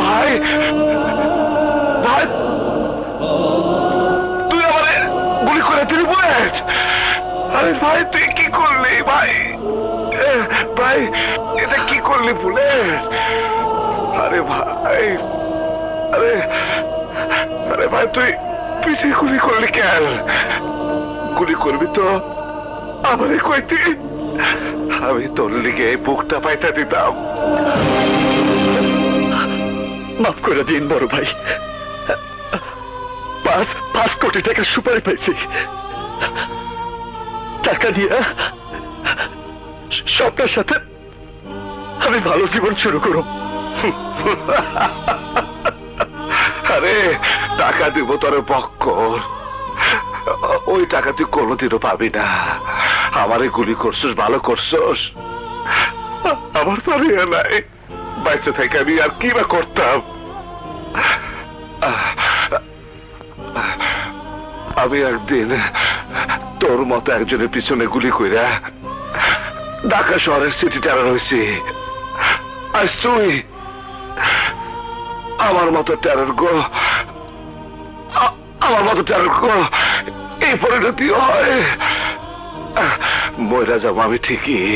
ভাই ভাই। তুই আমারে গুলি করে দিলি বুলেট আরে ভাই, তুই কি করলি, ভাই? ভাই, এটা কি করলি বুলেট আরে ভাই, আরে আরে ভাই, তুই পিঠে গুলি করলি কেন? গুলি করবি তো? আমারে কইতি? আমি তোর লিগে এই বুকটা পাইতা দিতাম। মাফ করে দিন, বড় ভাই। পাঁচ পাঁচ কোটি টাকা সুপারি পাইছি টাকা দিয়ে স্বপ্নের সাথে আমি ভালো জীবন শুরু করো আরে, টাকা দিব তোর পক্কর ওই টাকা তুই কোনোদিনও পাবি না। আমারে গুলি করছস, ভালো করছস। আমার তো আর নাই। বাইসে থেকে আমি আর কি বা করতাম? আমি একদিন তোর মতো একজনের পিছনে গুলি কইরা ঢাকা শহরের সিটি টেরার হয়েছি আজ তুই আমার মতো টেরার গো আমার মতো টেরর এই পরিণতি হয়। ময়রা যাব আমি ঠিকই।